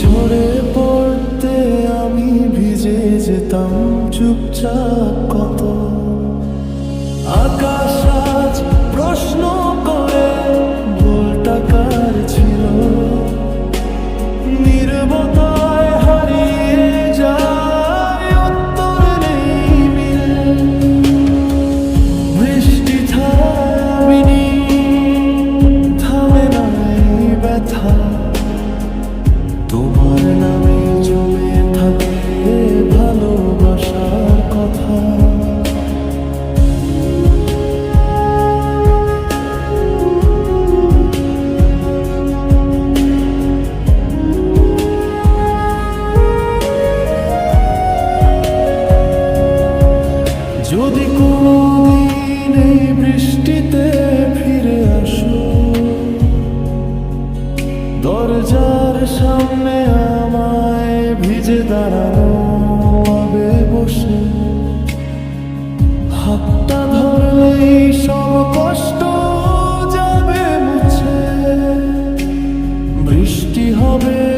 ঝরে পড়তে আমি ভিজে যেতাম চুপচাপ কত। আকাশ আজ প্রশ্ন সামনে আমায় ভিজে দাঁড়ানো হবে বসে। হাতটা ধরলেই সব কষ্ট যাবে মুছে। বৃষ্টি হবে